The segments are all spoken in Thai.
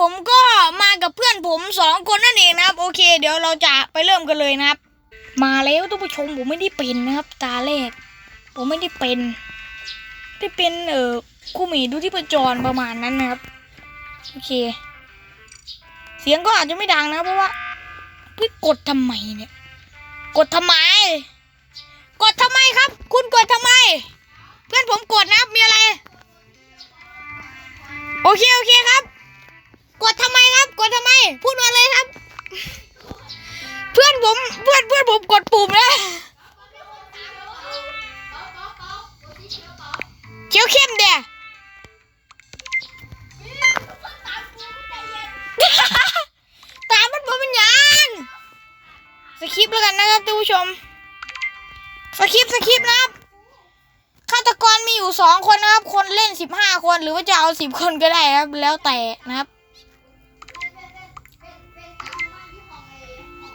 ผมก็มากับเพื่อนผมสองคนนั่นเองนะครับ โอเค เดี๋ยวเราจะไปเริ่มกันเลยนะครับ มาแล้วท่านผู้ชมผมไม่ได้เป็นนะครับ ตาแรก ผมไม่ได้เป็นได้เป็นเออคู่หมีดูที่ประจรประมาณนั้นนะครับ โอเค เสียงก็อาจจะไม่ดังนะ เพราะว่าพี่กดทำไมเนี่ย กดทำไม กดทำไมครับ คุณกดทำไม เพื่อนผมกดนะครับมีอะไร โอเค โอเคครับ กดทำไมครับ กดทำไม พูดมาเลยครับ เพื่อนผมเพื่อนเพื่อนผมกดปุ่มแล้วเขียวเข้มเดียตามมันผมเป็นหยังสคริปต์แล้วกันนะครับท่านผู้ชม สคริปต์สคริปต์นะครับฆาตกรมีอยู่สองคนนะครับ คนเล่นสิบห้าคนหรือว่าจะเอาสิบคนก็ได้ครับ แล้วแต่นะครับ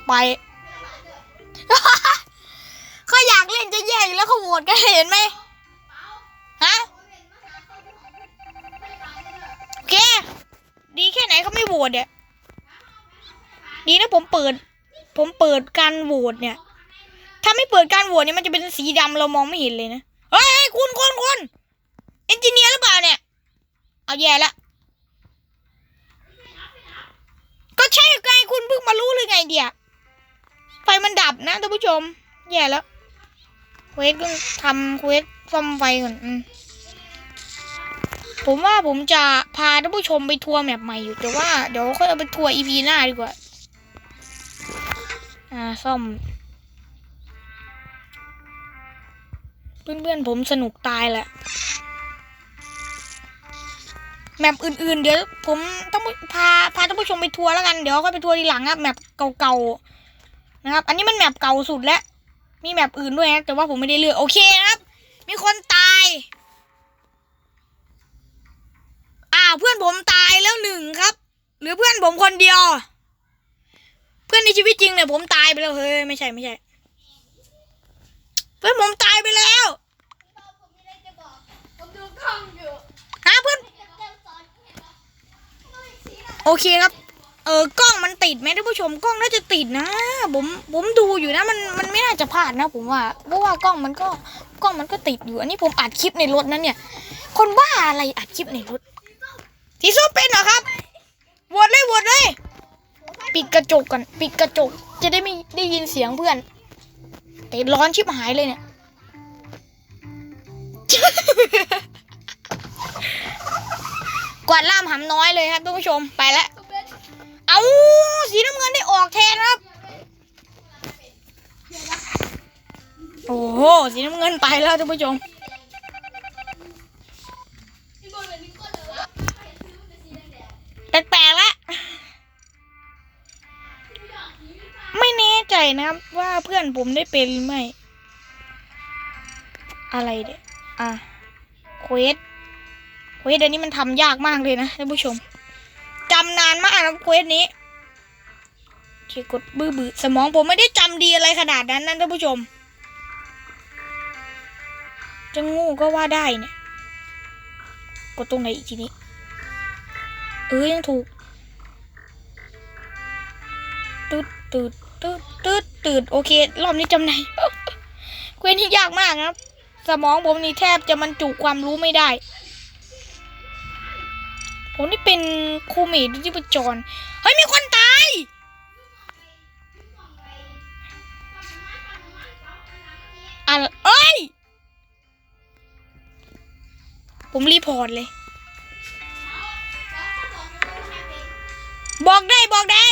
ไป เขาอยากเล่นจะแย่อยู่แล้วเขาโหวตกันเห็นไหมฮะโอเค ดีแค่ไหนเขาไม่โหวตเนี่ย ดีนะผมเปิด ผมเปิดการโหวตเนี่ย ถ้าไม่เปิดการโหวตเนี่ยมันจะเป็นสีดำเรามองไม่เห็นเลยนะ เฮ้ยคุณคุณคุณเอนจิเนียร์หรือเปล่าเนี่ย เอาแย่ละก็ใช่ไงคุณเพิ่งมารู้เลยไงเดียไฟ มันดับนะท่านผู้ชม แย่แล้วเควสก็ทำเควสซ่อมไฟก่อนผมว่าผมจะพาท่านผู้ชมไปทัวร์แมปใหม่อยู่แต่ว่าเดี๋ยวค่อยเอาไปทัวร์อีพีหน้าดีกว่า อ่าซ่อม เพื่อนๆผมสนุกตายแหละแมปอื่นๆ เดี๋ยวผมต้องพาพาท่านผู้ชมไปทัวร์แล้วกัน เดี๋ยวค่อยไปทัวร์ทีหลังครับแมปเก่าๆ นะครับ อันนี้มันแมปเก่าสุดแล้ว มีแมปอื่นด้วยนะ แต่ว่าผมไม่ได้เลือกโอเคนะครับ มีคนตาย อ่า เพื่อนผมตายแล้วหนึ่งครับ หรือเพื่อนผมคนเดียว เพื่อนในชีวิตจริงเนี่ยผมตายไปแล้วเฮ้ยไม่ใช่ไม่ใช่ เพื่อนผมตายไปแล้วผมดูกล้องอยู่ฮะเพื่อน โอเคครับ เออกล้องมันติดไหมท่านผู้ชมกล้องน่าจะติดนะผมผมดูอยู่นะมันมันไม่น่าจะพลาดนะ ผมว่าเพราะว่ากล้องมันก็กล้องมันก็ติดอยู่อันนี้ผมอัดคลิปในรถนั้นเนี่ย คนบ้าอะไรอัดคลิปในรถสีส้มเป็นเหรอครับโหวตเลยโหวตเลยปิดกระจกก่อนปิดกระจก จะได้ไม่ได้ยินเสียงเพื่อน แต่ร้อนชิบหายเลยเนี่ยกวาดล่ามหำน้อยเลยครับท่านผู้ชมไปแล้ว เอาสีน้ำเงินได้ออกแทนครับ โอ้โหสีน้ำเงินไปแล้วท่านผู้ชมแปลกๆละไม่แน่ใจนะครับว่าเพื่อนผมได้เป็นหรือไม่ อะไรเด็อะเควสเควสอันนี้มันทำยากมากเลยนะท่านผู้ชม จำนานมากนะเควสนี้โอเคกดบื้อบือสมองผมไม่ได้จำดีอะไรขนาดนั้นนะท่านผู้ชม จะงูก็ว่าได้เนี่ย กดตรงไหนอีกทีนี้ เออยังถูกตืดตืดตืดตืดตืดโอเค รอบนี้จำไหนเควสนี้ยากมากนะครับ สมองผมนี่แทบจะมันจุความรู้ไม่ได้ ผมนี่เป็นครูเมดที่ประจรเฮ้ย มีคนตาย อะเอ้ย ผมรีพอร์ตเลย บอกได้บอกได้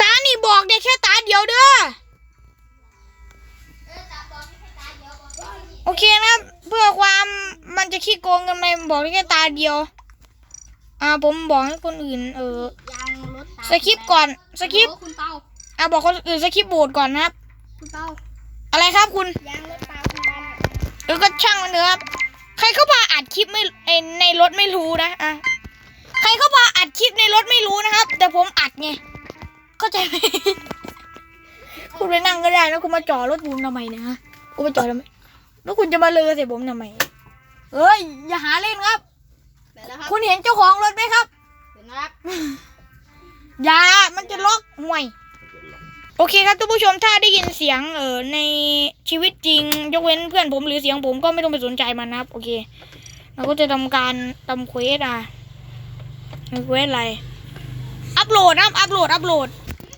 ตานี่บอกได้แค่ตาเดียวเด้อ เคนะครับเพื่อความมันจะขี้โกงกันไหมบอกได้แค่ตาเดียว อ่าผมบอกให้คนอื่น เออยางรถตาสคริปต์ก่อนสคริปต์คุณเต้าอ่าบอกคนอื่นสคริปต์โบดก่อนนะครับ คุณเต้าอะไรครับคุณยางรถตาคุณบ้านเออก็ช่างมันเถอะครับ ใครเข้ามาอัดคลิปไม่เอ่อในรถไม่รู้นะอะใครเข้ามาอัดคลิปในรถไม่รู้นะครับ แต่ผมอัดไงเข้าใจไหม คุณไปนั่งก็ได้นะคุณมาจอดรถบูมทำไมเนะฮะคุณมาจอดทำไม แล้วคุณจะมาเลอใส่ผมทำไมเอ้ย อย่าหาเล่นครับเดี๋ยวนะครับคุณเห็นเจ้าของรถไหมครับเดี๋ยวนะครับ อย่า มันจะล็อกห่วย โอเคครับท่านผู้ชมถ้าได้ยินเสียงเออในชีวิตจริง ยกเว้นเพื่อนผมหรือเสียงผมก็ไม่ต้องไปสนใจมันนะครับ โอเคเราก็จะทำการทำเควสอะทำเควสอะไร อัปโหลดนะครับอัปโหลดอัปโหลด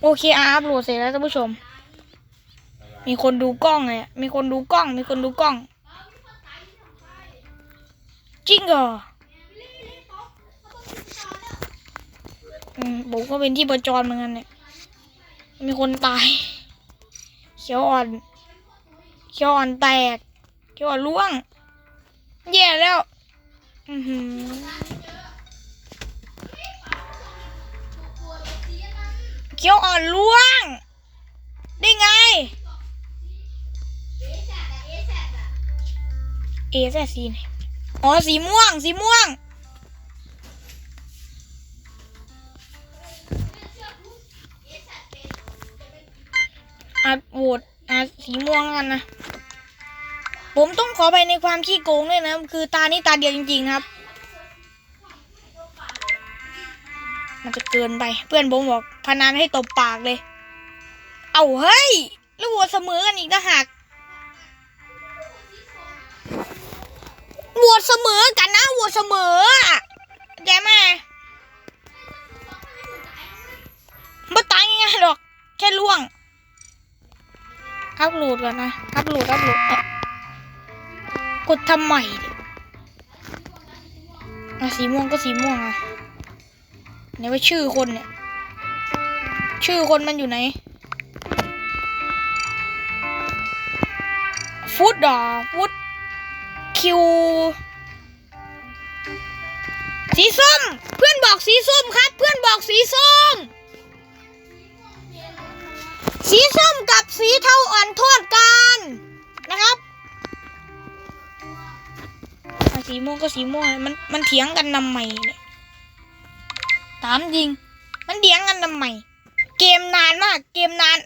โอเคอะอัปโหลดเสร็จแล้วท่านผู้ชม มีคนดูกล้องเลยอะมีคนดูกล้อง มีคนดูกล้อง จริงเหรออืมผมก็เป็นที่ประจรเหมือนกันเนี่ย มีคนตาย เขียวอ่อน เขียวอ่อนแตก เขียวอ่อนร่วง แย่แล้ว อือหือเขียวอ่อนร่วง ได้ไง เอแซซีไหนอ๋อสีม่วง สีม่วงอัดโหวตอัดสีม่วงแล้วกันนะ ผมต้องขอไปในความขี้โกงด้วยนะ คือตานี่ตาเดียวจริง ๆ ครับ มันจะเกินไป เพื่อนผมบอกพนันให้ตบปากเลย เอาเฮ้ย แล้วโหวตเสมอกันอีกนะหัก โหวตเสมอกันนะโหวตเสมอแกไหมไม่ตายง่ายหรอก แค่ล่วง อัพโหลดก่อนนะ อัพโหลด อัพโหลดกดทำใหม่อะสีม่วงก็สีม่วงอะไหนว่าชื่อคนเนี่ย ชื่อคนมันอยู่ไหนฟุตดอฟุต คิว สีส้ม เพื่อนบอกสีส้มครับ เพื่อนบอกสีส้ม สีส้มกับสีเทาอ่อนโทษกันนะครับสีม่วงก็สีม่วงมันมันเถียงกันนำใหม่เนี่ยถามจริง มันเถียงกันนำใหม่เกมนานมาก เกมนาน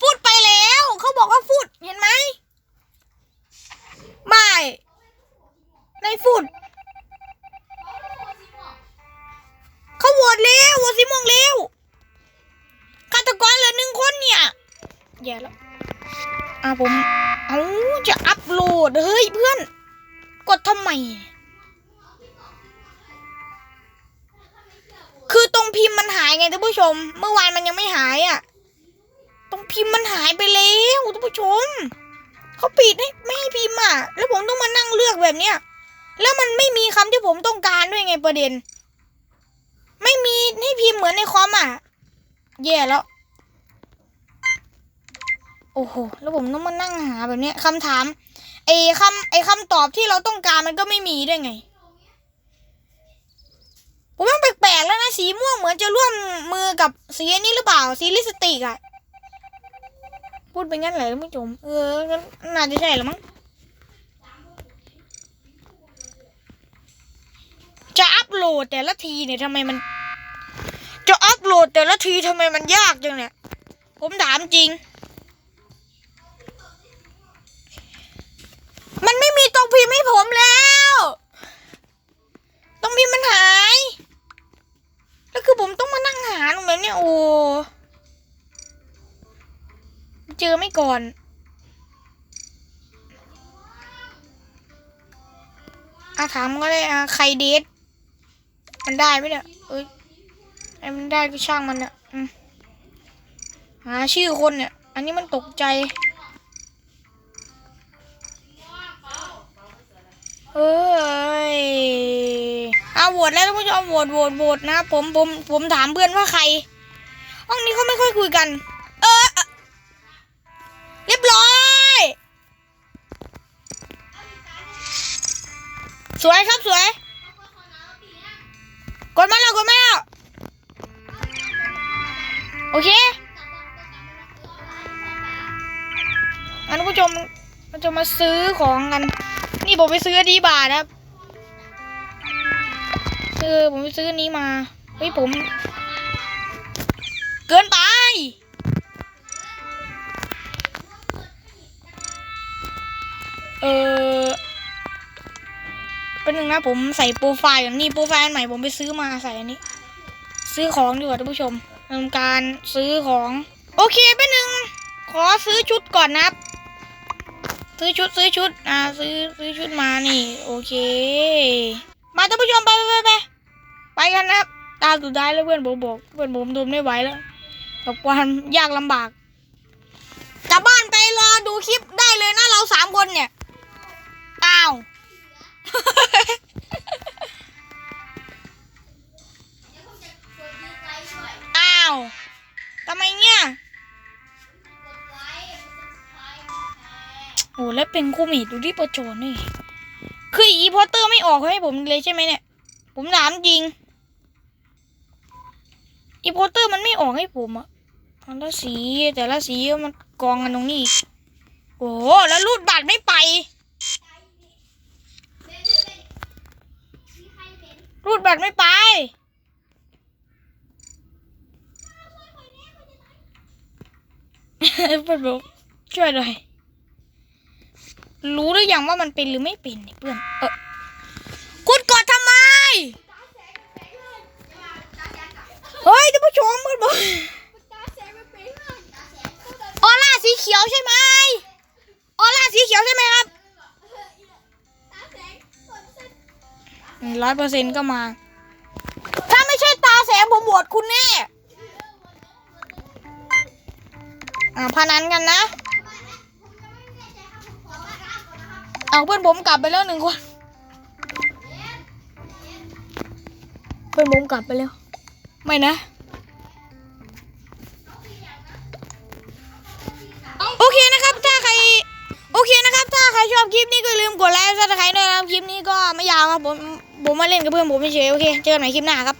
พูดไปแล้ว เขาบอกว่าพูดเห็นไหม ไม่ ในพูดเขาโหวตเร็วโหวตสีม่วงเร็วฆาตกรเหลือหนึ่งคนเนี่ยแย่แล้วอะผมเอาจะอัพโหลด เฮ้ยเพื่อน กดทำไม คือตรงพิมพ์มันหายไงท่านผู้ชม เมื่อวานมันยังไม่หายอะ ตรงพิมพ์มันหายไปแล้วท่านผู้ชม เขาปิดให้ไม่ให้พิมพ์อะ แล้วผมต้องมานั่งเลือกแบบเนี้ย แล้วมันไม่มีคำที่ผมต้องการด้วยไงประเด็น ไม่มีให้พิมพ์เหมือนในคอมอะ แย่แล้ว โอ้โห แล้วผมต้องมานั่งหาแบบเนี้ยคำถามไอ้คำไอ้คำตอบที่เราต้องการมันก็ไม่มีด้วยไงผมว่าแปลกๆแล้วนะสีม่วงเหมือนจะร่วมมือกับสีนี้หรือเปล่าสีลิสติกอะ พูดไปงั้นแหรอท่านผู้ชมเออน่าจะใช่ละมั้งจะอัพโหลดแต่ละทีเนี่ยทำไมมัน จะอัพโหลดแต่ละทีทำไมมันยากจังเนี่ย ผมถามจริง อไม่ก่อน อาถามก็ได้อาใครเดทมันได้ไหมเนี่ยเอ้ยไอ้มันได้ก็ช่างมันเนี่ยหาชื่อคนเนี่ย อันนี้มันตกใจ เอ้ยเอาโหวตแล้วท่านผู้ชมโหวตโหวตโหวตนะ ผมผมผมถามเพื่อนว่าใคร ห้องนี้เขาไม่ค่อยคุยกัน สวยครับสวย กดมาแล้วกดมาแล้วโอเคงั้นผู้ชมเราจะมาซื้อของกัน นี่ผมไปซื้ออันนี้บาทครับคือผมไปซื้อนี้มาเฮ้ยผม เกินไปเออ นึงนะผมใส่โปรไฟล์อย่างนี้โปรไฟล์อันใหม่ผมไปซื้อมาใส่อันนี้ ซื้อของดีกว่าท่านผู้ชมทำการซื้อของ โอเคเป็นหนึ่งขอซื้อชุดก่อนนะครับ ซื้อชุดซื้อชุด อ่า ซื้อซื้อชุดมานี่ โอเค มาท่านผู้ชมไปไปไปไปไปกันนะครับ ตาสุดท้ายแล้วเพื่อนผมบอกเพื่อนผมทนไม่ไหวแล้วกับความยากลำบากกลับบ้านไปรอดูคลิปได้เลยนะเราสามคนเนี่ยอ้าว อ้าวทำไมเนี่ย โอ้แล้วเป็นคูมีดูที่ประโจนนี่ คืออีพอตเตอร์ไม่ออกให้ผมเลยใช่ไหมเนี่ย ผมถามจริง อีพสเตอร์มันไม่ออกให้ผมอะแต่ละสีแต่ละสีมันกองกันตรงนี้ โอ้โหแล้วรูดบัตรไม่ไป รูดบัตรไม่ไป เพื่อนบอกช่วยหน่อยรู้หรือยังว่ามันเป็นหรือไม่เป็นเนี่ยเพื่อน เออคุณกดทำไม เฮ้ยท่านผู้ชมเพื่อนบอก ร้อยเปอร์เซ็นต์ก็มา ถ้าไม่ใช่ตาแสงผมบวชคุณแน่อ่าพนันกันนะ เอาเพื่อนผมกลับไปแล้วหนึ่งคน เพื่อนผมกลับไปแล้ว ไม่นะโอเคนะครับถ้าใครโอเคนะครับ ถ้าใครชอบคลิปนี้ก็อย่าลืมกดไลค์ซับสไครต์ด้วยนะครับ คลิปนี้ก็ไม่ยาวครับผม ผมมาเล่นกับเพื่อนผมเฉยๆโอเค เจอกันใหม่คลิปหน้าครับ